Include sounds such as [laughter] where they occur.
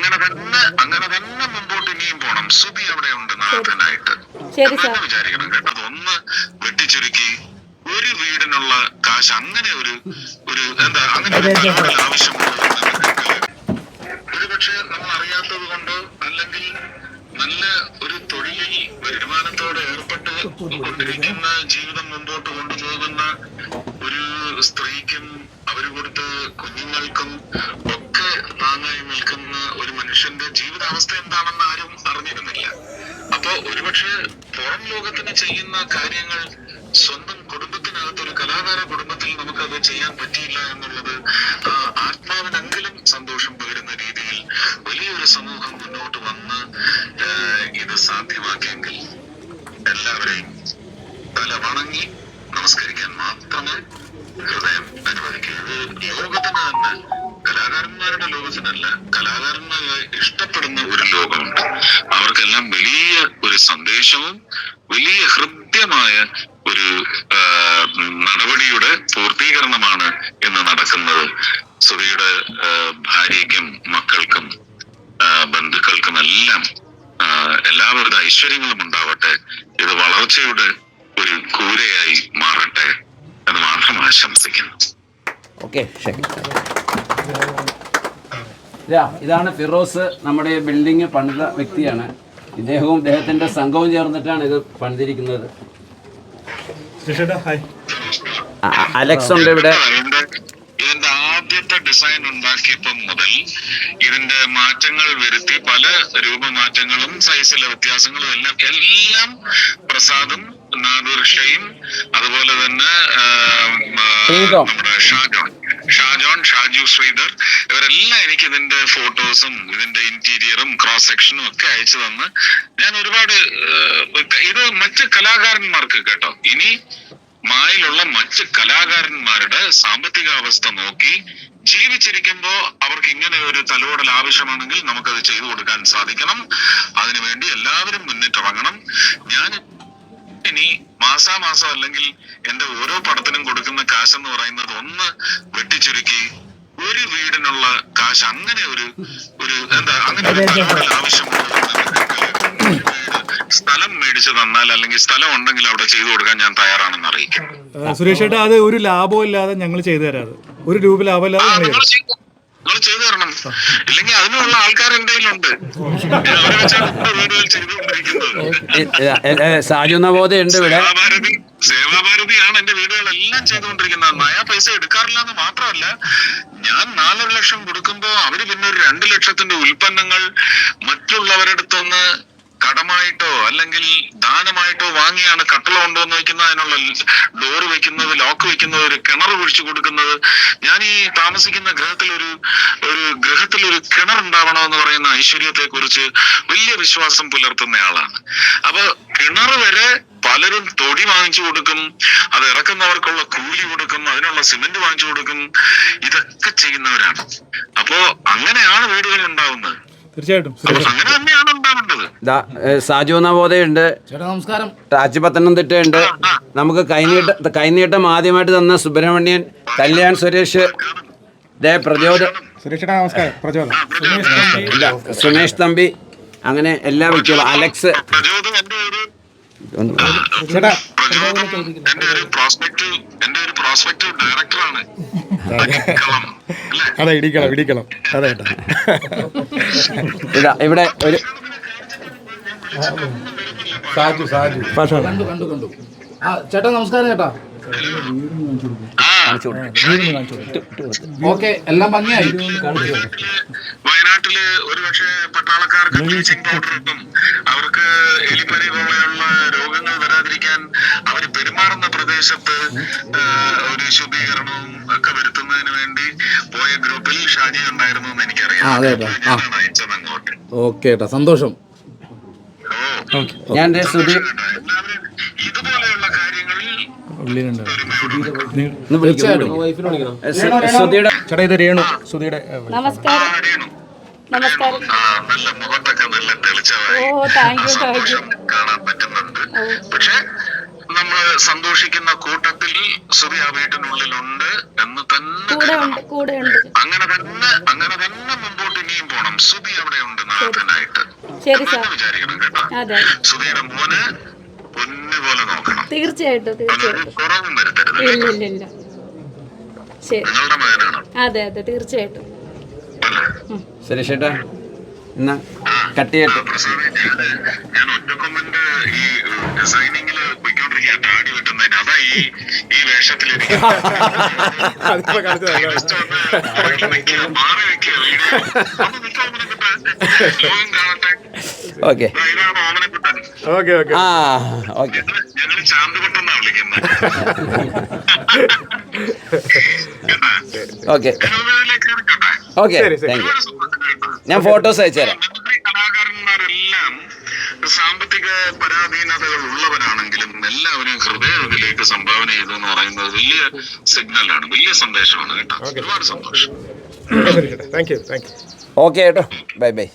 അങ്ങനെ തന്നെ അങ്ങനെ തന്നെ മുമ്പോട്ട് ഇനിയും പോണം. സുബി അവിടെ ഉണ്ട് നാഥനായിട്ട് വിചാരിക്കണം കേട്ടോ. അതൊന്ന് വെട്ടിച്ചുരുക്കി ഒരു വീടിനുള്ള കാശ് അങ്ങനെ ഒരു ഒരു എന്താ അങ്ങനെ ഒരു ആവശ്യമുള്ള ഒരു നമ്മൾ അറിയാത്തത് കൊണ്ട് അല്ലെങ്കിൽ നല്ല ഒരു തൊഴിലിൽ വരുമാനത്തോടെ ഏർപ്പെട്ട് കൊണ്ടിരിക്കുന്ന ജീവിതം മുമ്പോട്ട് കൊണ്ടുപോകുന്ന ഒരു സ്ത്രീക്കും അവർ കൊടുത്ത കുഞ്ഞുങ്ങൾക്കും ഒക്കെ താങ്ങായി നിൽക്കുന്ന ഒരു മനുഷ്യന്റെ ജീവിതാവസ്ഥ എന്താണെന്ന് ആരും അറിഞ്ഞിരുന്നില്ല. അപ്പോ ഒരുപക്ഷെ പുറം ലോകത്തിന് ചെയ്യുന്ന കാര്യങ്ങൾ സ്വന്തം കുടുംബത്തിനകത്ത് ഒരു കലാകാര കുടുംബത്തിൽ നമുക്കത് ചെയ്യാൻ പറ്റിയില്ല എന്നുള്ളത് ആത്മാവിനെങ്കിലും സന്തോഷം പകരുന്ന രീതിയിൽ വണങ്ങി നമസ്കരിക്കാൻ മാത്രമേ ഹൃദയം അനുവദിക്കൂ ഇത് ലോകത്തിന് തന്നെ കലാകാരന്മാരുടെ ലോകത്തിനല്ല കലാകാരന്മാരെ ഇഷ്ടപ്പെടുന്ന ഒരു ലോകമുണ്ട്. അവർക്കെല്ലാം വലിയ ഒരു സന്ദേശവും വലിയ ഹൃദ്യമായ ഒരു നടപടിയുടെ പൂർത്തീകരണമാണ് ഇന്ന് നടക്കുന്നത്. സുധിയുടെ ഭാര്യയ്ക്കും മക്കൾക്കും ബന്ധുക്കൾക്കും എല്ലാം എല്ലാവരുടെ ഐശ്വര്യങ്ങളും ഉണ്ടാവട്ടെ. ഇത് വളർച്ചയുടെ ഒരു കൂരയായി മാറട്ടെ എന്ന് മാത്രം ആശംസിക്കുന്നു. ഓക്കെ ശരി. ഇതാ, ഇതാണ് ഫിറോസ് നമ്മുടെ ബിൽഡിംഗ് പണിത വ്യക്തിയാണ്. ഇദ്ദേഹവും ഇദ്ദേഹത്തിന്റെ സംഘവും ചേർന്നിട്ടാണ് ഇത് പണിതിരിക്കുന്നത്. അലക്സ് ഉണ്ട് ഇവിടെ. ഇതിന്റെ ഇതിന്റെ ആദ്യത്തെ ഡിസൈൻ ഉണ്ടാക്കിയപ്പം മുതൽ ഇതിന്റെ മാറ്റങ്ങൾ വരുത്തി പല രൂപമാറ്റങ്ങളും സൈസിലെ വ്യത്യാസങ്ങളും എല്ലാം എല്ലാം പ്രസാദും നാദുർഷയും അതുപോലെ തന്നെ നമ്മുടെ ഷാജോൺ. ഷാജോൺ ഷാജു ശ്രീധർ ഇവരെല്ലാം എനിക്ക് ഇതിന്റെ ഫോട്ടോസും ഇതിന്റെ ഇന്റീരിയറും ക്രോസ് സെക്ഷനും ഒക്കെ അയച്ചു തന്ന് ഞാൻ ഒരുപാട് ഇത് മറ്റ് കലാകാരന്മാർക്ക് കേട്ടോ. ഇനി മായിലുള്ള മറ്റ് കലാകാരന്മാരുടെ സാമ്പത്തിക അവസ്ഥ നോക്കി ജീവിച്ചിരിക്കുമ്പോ അവർക്ക് ഇങ്ങനെ ഒരു തലോടൽ ആവശ്യമാണെങ്കിൽ നമുക്കത് ചെയ്തു കൊടുക്കാൻ സാധിക്കണം. അതിനുവേണ്ടി എല്ലാവരും മുന്നിട്ടിറങ്ങണം. ഞാൻ ഇനി മാസാമാസം അല്ലെങ്കിൽ എന്റെ ഓരോ പടത്തിനും കൊടുക്കുന്ന കാശ് എന്ന് പറയുന്നത് ഒന്ന് വെട്ടിച്ചുരുക്കി ഒരു വീടിനുള്ള കാശ് അങ്ങനെ ഒരു ഒരു എന്താ അങ്ങനെ ഒരു തലോടൽ ആവശ്യമുള്ളത് സ്ഥലം മേടിച്ചു തന്നാൽ അല്ലെങ്കിൽ സ്ഥലം ഉണ്ടെങ്കിൽ അവിടെ ചെയ്തു കൊടുക്കാൻ ഞാൻ തയ്യാറാണെന്ന് അറിയിക്കാം. സുരേഷ് ചേട്ടാ അത് ഒരു ലാഭവും ഇല്ലാതെ ഞങ്ങൾ ചെയ്തു തരാം അത്. ഒരു രൂപ ലാഭം ഇല്ലാതെ ഞങ്ങൾ നിങ്ങൾ ചെയ്തു തരണം. ഇല്ലെങ്കിൽ അതിനുള്ള ആൾക്കാർ എന്തെങ്കിലും ഉണ്ട്. അവരെ വെച്ചാണ് വീടുകൾ ചെയ്തുകൊണ്ടിരിക്കുന്നത് സാജു ഇവിടെ. സേവാഭാരതി സേവാഭാരതിയാണ് എന്റെ വീടുകളെല്ലാം ചെയ്തുകൊണ്ടിരിക്കുന്നത് നയ പൈസ എടുക്കാറില്ല എന്ന് മാത്രമല്ല ഞാൻ നാലര ലക്ഷം കൊടുക്കുമ്പോ അവർ പിന്നെ ഒരു രണ്ട് ലക്ഷത്തിന്റെ ഉൽപ്പന്നങ്ങൾ മറ്റുള്ളവരുടെ അടുത്തുനിന്ന് കടമായിട്ടോ അല്ലെങ്കിൽ ദാനമായിട്ടോ വാങ്ങിയാണ് കട്ടള കൊണ്ടുവന്ന് വെക്കുന്നത് അതിനുള്ള ഡോറ് വെക്കുന്നത് ലോക്ക് വെക്കുന്നത് ഒരു കിണർ കുഴിച്ചു കൊടുക്കുന്നത്. ഞാൻ ഈ താമസിക്കുന്ന ഗ്രഹത്തിൽ ഒരു ഒരു ഗ്രഹത്തിൽ ഒരു കിണർ ഉണ്ടാവണമെന്ന് പറയുന്ന ഐശ്വര്യത്തെ കുറിച്ച് വലിയ വിശ്വാസം പുലർത്തുന്ന ആളാണ്. അപ്പൊ കിണർ വരെ പലരും തൊടി വാങ്ങിച്ചു കൊടുക്കും അത് ഇറക്കുന്നവർക്കുള്ള കൂലി കൊടുക്കും അതിനുള്ള സിമെന്റ് വാങ്ങിച്ചു കൊടുക്കും. ഇതൊക്കെ ചെയ്യുന്നവരാണ്. അപ്പോ അങ്ങനെയാണ് വീടുകൾ ഉണ്ടാവുന്നത്. തീർച്ചയായിട്ടും സാജു നവോദയുണ്ട് ചേട്ടാ നമസ്കാരം. ടാച്ച് പത്തനംതിട്ട ഉണ്ട് നമുക്ക് കൈനീട്ട കൈനീട്ടം ആദ്യമായിട്ട് തന്ന സുബ്രഹ്മണ്യൻ കല്യാൺ സുരേഷ്. ദേ പ്രചോദ നമസ്കാരം. സുമേഷ് തമ്പി. അങ്ങനെ എല്ലാ വ്യക്തികളും. അലക്സ്. ചേട്ടാ എന്റെ ഒരു എന്റെ ഒരു ഡയറക്ടറാണ് അതെ. ഇടിക്കണം ഇടിക്കണം അതെ ചേട്ടാ ഇതാ ഇവിടെ ഒരു കണ്ടു കണ്ടു കണ്ടു. ആ ചേട്ടാ നമസ്കാരം ചേട്ടാ. ആ ഓക്കെ എല്ലാം ഭംഗിയായി. വയനാട്ടിൽ ഒരുപക്ഷെ പട്ടാളക്കാർക്ക് ബ്ലീച്ചിങ് പൗഡർ ഇട്ടും. അവർക്ക് എലിപ്പനി പോലെയുള്ള രോഗങ്ങൾ വരാതിരിക്കാൻ അവർ പെരുമാറുന്ന പ്രദേശത്ത് ഒരു ശുദ്ധീകരണവും ഒക്കെ വരുത്തുന്നതിന് വേണ്ടി പോയ ഗ്രൂപ്പിൽ ഷാജി ഉണ്ടായിരുന്നു എന്ന് എനിക്കറിയാം. അയച്ചത് അങ്ങോട്ട് ഓക്കെ സന്തോഷം. ഞാൻ ദേ ചേട്ടാ ഇത് രേണു. സുധിയുടെ നമസ്കാരം. നമസ്കാരം. നല്ല മുഖത്തൊക്കെ നല്ല തെളിച്ചമായി ഓ താങ്ക് യു താങ്ക് യു കാണാൻ പറ്റുന്നുണ്ട്. പക്ഷെ നമ്മൾ സന്തോഷിക്കുന്ന കൂട്ടത്തിൽ സുബി ആ വീട്ടിനുള്ളിലുണ്ട് എന്ന് തന്നെ അങ്ങനെ തന്നെ അങ്ങനെ തന്നെ മുമ്പോട്ട് ഇനിയും പോണം. സുബി അവിടെ ഉണ്ട് നാഥനായിട്ട് ശരി സാർ വിചാരിക്കണം കേട്ടോ. അതെ. സുബിയുടെ മോന് പൊന്നു പോലെ നോക്കണം. തീർച്ചയായിട്ടും ശരി. അതെ അതെ തീർച്ചയായിട്ടും. ശരി ചേട്ടാ എന്നാ കട്ട് ചെയ്യട്ടെ? ഞാൻ ഒറ്റക്കൊമ്പന്റെ ഈ ഡിസൈനിങ്ങിൽ പോയിക്കൊണ്ടിരിക്കുക താടി വെട്ടുന്നതിന്. അതാ ഈ [laughs] [laughs] മാറി വീഡിയോ. [laughs] ഓക്കെ. Okay okay. ആ ഓക്കെ? ഓക്കെ. ഞാൻ ഓക്കെ. Thank you. ഞാൻ ഫോട്ടോസ് അയച്ചു തരാം കലാകാരന്മാരെല്ലാം സാമ്പത്തിക പരാധീനതകൾ ഉള്ളവരാണെങ്കിലും എല്ലാവരും ഹൃദയത്തിലേക്ക് സംഭാവന ചെയ്തു എന്ന് പറയുന്നത് വലിയ സിഗ്നലാണ് വലിയ സന്ദേശമാണ് കേട്ടോ. ഒരുപാട് സന്തോഷം. Thank you thank you. Okay കേട്ടോ. Bye bye.